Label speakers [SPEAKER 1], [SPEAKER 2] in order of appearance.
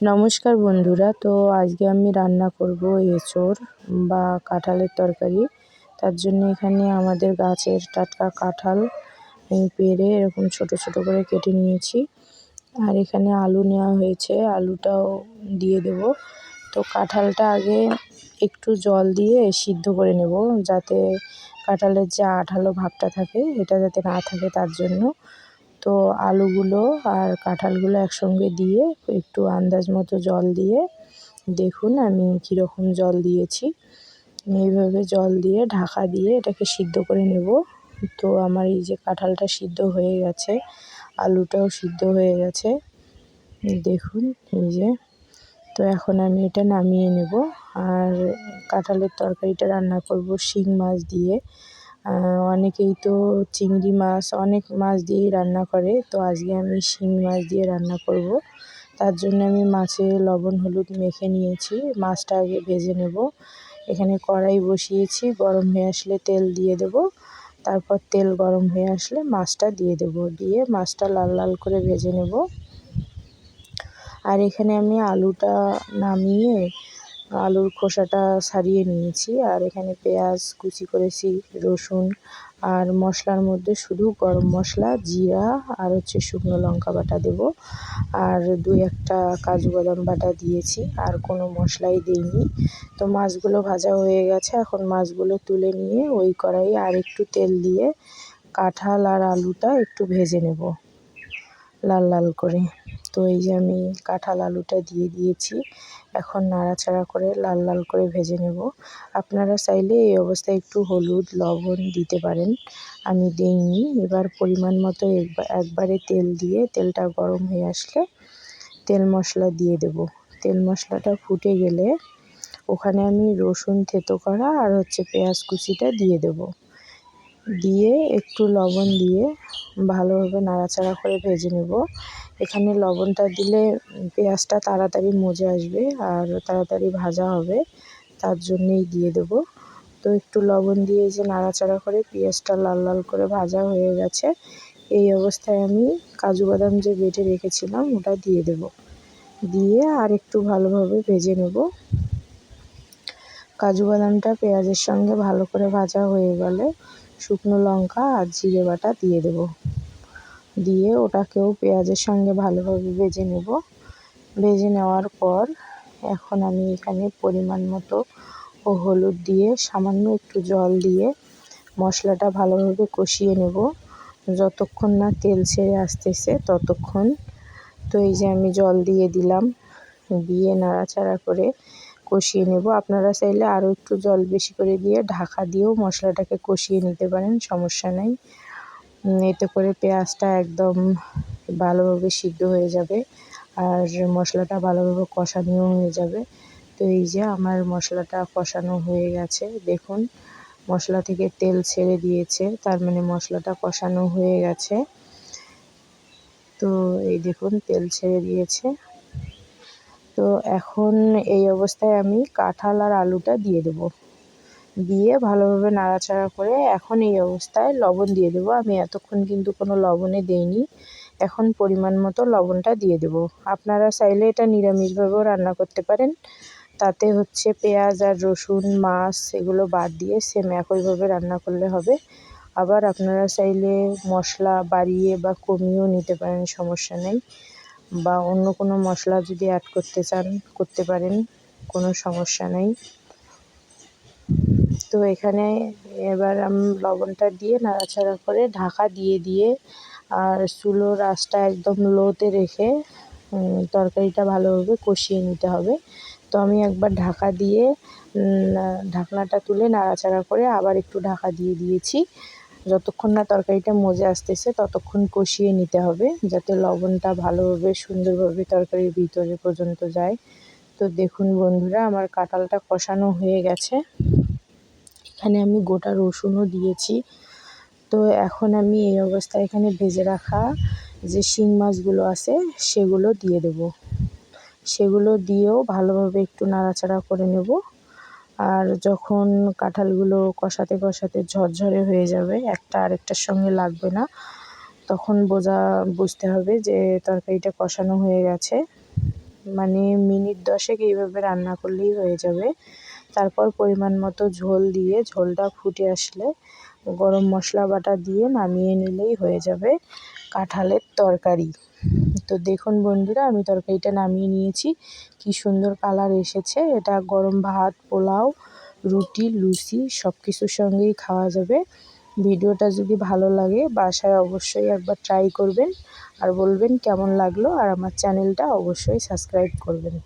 [SPEAKER 1] নমস্কার বন্ধুরা, তো আজকে আমি রান্না করব এঁচোড় বা কাঁঠালের তরকারি। তার জন্য এখানে আমাদের গাছের টাটকা কাঁঠাল পেড়ে এরকম ছোট ছোট করে কেটে নিয়েছি। আর এখানে আলু নেওয়া হয়েছে, আলুটাও দিয়ে দেব। তো কাঁঠালটা আগে একটু জল দিয়ে সিদ্ধ করে নেব, যাতে কাঁঠালের যে আঠালো ভাবটা থাকে, এটা যাতে না থাকে তার জন্য। তো আলুগুলো আর কাঁঠালগুলো একসঙ্গে দিয়ে একটু আন্দাজ মতো জল দিয়ে দেখুন আমি কীরকম জল দিয়েছি। এইভাবে জল দিয়ে ঢাকা দিয়ে এটাকে সিদ্ধ করে নেব। তো আমার এই যে কাঁঠালটা সিদ্ধ হয়ে গেছে, আলুটাও সিদ্ধ হয়ে গেছে। দেখুন এই যে, তো এখন আমি এটা নামিয়ে নেব। আর কাঁঠালের তরকারিটা রান্না করব শিং মাছ দিয়ে। অনেকেই তো চিংড়ি মাছ, অনেক মাছ দিয়েই রান্না করে। তো আজকে আমি শিং মাছ দিয়ে রান্না করব। তার জন্য আমি মাছে লবণ, হলুদ মেখে নিয়েছি। মাছটা আগে ভেজে নেব। এখানে কড়াই বসিয়েছি, গরম হয়ে আসলে তেল দিয়ে দেব। তারপর তেল গরম হয়ে আসলে মাছটা দিয়ে দেব। দিয়ে মাছটা লাল লাল করে ভেজে নেব। আর এখানে আমি আলুটা নামিয়ে আলুর খোসাটা ছাড়িয়ে নিয়েছি আর এখানে পেঁয়াজ, কুচি করেছি, রসুন আর মশলার মধ্যে শুধু গরম মশলা, জিরা আর হচ্ছে শুকনো লঙ্কা বাটা দেব। আর দুই একটা কাজু বাদাম বাটা দিয়েছি আর কোনো মশলাই দিইনি। তো মাছগুলো ভাজা হয়ে গেছে, এখন মাছগুলো তুলে নিয়ে ওই কড়াইয়ে আর একটু তেল দিয়ে কাঁঠাল আর আলুটা একটু ভেজে নেব, লাল লাল করে। তো এই যে আমি কাঁঠাল আলুটা দিয়ে দিয়েছি, এখন নাড়াচাড়া করে লাল লাল করে ভেজে নেব। আপনারা চাইলে এই অবস্থায় একটু হলুদ, লবণ দিতে পারেন, আমি দিইনি। এবার পরিমাণ মতো একবারে তেল দিয়ে তেলটা গরম হয়ে আসলে তেল মশলা দিয়ে দেব। তেল মশলাটা ফুটে গেলে ওখানে আমি রসুন থেতো করা আর হচ্ছে পেঁয়াজ কুচিটা দিয়ে দেব। দিয়ে একটু লবণ দিয়ে ভালোভাবে নাড়াচাড়া করে ভেজে নেব। এখানে লবণটা দিলে পেঁয়াজটা তাড়াতাড়ি মজে আসবে আর তাড়াতাড়ি ভাজা হবে, তার জন্যেই দিয়ে দেব। তো একটু লবণ দিয়ে যে নাড়াচাড়া করে পেঁয়াজটা লাল লাল করে ভাজা হয়ে গেছে, এই অবস্থায় আমি কাজু বাদাম যে বেটে রেখেছিলাম ওটা দিয়ে দেব। দিয়ে আর একটু ভালোভাবে ভেজে নেব। কাজু বাদামটা পেঁয়াজের সঙ্গে ভালো করে ভাজা হয়ে গেলে শুকনো লঙ্কা আর জিরে বাটা দিয়ে দেবো। দিয়ে ওটাকেও পেঁয়াজের সঙ্গে ভালোভাবে ভেজে নেব। ভেজে নেওয়ার পর এখন আমি এখানে পরিমাণ মতো ও হলুদ দিয়ে সামান্য একটু জল দিয়ে মশলাটা ভালোভাবে কষিয়ে নেব। যতক্ষণ না তেল ছেড়ে আসতেছে ততক্ষণ। তো এই যে আমি জল দিয়ে দিলাম। দিয়ে নাড়াচাড়া করে কষিয়ে নেব। আপনারা চাইলে আরও একটু জল বেশি করে দিয়ে ঢাকা দিয়েও মশলাটাকে কষিয়ে নিতে পারেন, সমস্যা নেই। এতে করে পেঁয়াজটা একদম ভালোভাবে সিদ্ধ হয়ে যাবে আর মশলাটা ভালোভাবে কষানোও হয়ে যাবে। তো এই যে আমার মশলাটা কষানো হয়ে গেছে, দেখুন মশলা থেকে তেল ছেড়ে দিয়েছে, তার মানে মশলাটা কষানো হয়ে গেছে। তো এই দেখুন তেল ছেড়ে দিয়েছে। তো এখন এই অবস্থায় আমি কাঁঠাল আর আলুটা দিয়ে দেবো। দিয়ে ভালোভাবে নাড়াচাড়া করে এখন এই অবস্থায় লবণ দিয়ে দেবো। আমি এতক্ষণ কিন্তু কোনো লবণে দেইনি। এখন পরিমাণ মতো লবণটা দিয়ে দেবো। আপনারা চাইলে এটা নিরামিষভাবেও রান্না করতে পারেন। তাতে হচ্ছে পেঁয়াজ আর রসুন, মাছ এগুলো বাদ দিয়ে সেম একইভাবে রান্না করলে হবে। আবার আপনারা চাইলে মশলা বাড়িয়ে বা কমিয়েও নিতে পারেন, সমস্যা নেই। বা অন্য কোনো মশলা যদি অ্যাড করতে চান, করতে পারেন, কোনো সমস্যা নেই। তো এখানে এবার আমি লবণটা দিয়ে নাড়াচাড়া করে ঢাকা দিয়ে দিয়ে আর চুলোর আঁচটা একদম লোতে রেখে তরকারিটা ভালোভাবে কষিয়ে নিতে হবে। তো আমি একবার ঢাকা দিয়ে ঢাকনাটা তুলে নাড়াচাড়া করে আবার একটু ঢাকা দিয়ে দিয়েছি। যতক্ষণ না তরকারিটা মজে আসতেছে, ততক্ষণ কষিয়ে নিতে হবে, যাতে লবণটা ভালোভাবে, সুন্দরভাবে তরকারির ভিতরে পর্যন্ত যায়। তো দেখুন বন্ধুরা, আমার কাঁঠালটা কষানো হয়ে গেছে। এখানে আমি গোটা রসুনও দিয়েছি। তো এখন আমি এই অবস্থায় এখানে ভেজে রাখা যে শিং মাছগুলো আছে, সেগুলো দিয়ে দেব। সেগুলো দিয়েও ভালোভাবে একটু নাড়াচাড়া করে নেব। আর যখন কাঁঠালগুলো কষাতে কষাতে ঝরঝরে হয়ে যাবে, একটা আরেকটার সঙ্গে লাগবে না, তখন বোঝা, বুঝতে হবে যে তরকারিটা কষানো হয়ে গেছে। মানে মিনিট দশেক এইভাবে রান্না করলেই হয়ে যাবে। তারপর পরিমাণ মতো ঝোল দিয়ে, ঝোলটা ফুটে আসলে গরম মশলা বাটা দিয়ে নামিয়ে নিলেই হয়ে যাবে কাঁঠালের তরকারি। তো দেখুন বন্ধুরা, আমি তরকারিটা নামিয়ে নিয়েছি। কি সুন্দর কালার এসেছে। এটা গরম ভাত, পোলাও, রুটি, লুচি সব কিছুর সঙ্গেই খাওয়া যাবে। ভিডিওটা যদি ভালো লাগে, বাসায় অবশ্যই একবার ট্রাই করবেন। আর বলবেন কেমন লাগল, আর আমার চ্যানেলটা অবশ্যই সাবস্ক্রাইব করবেন।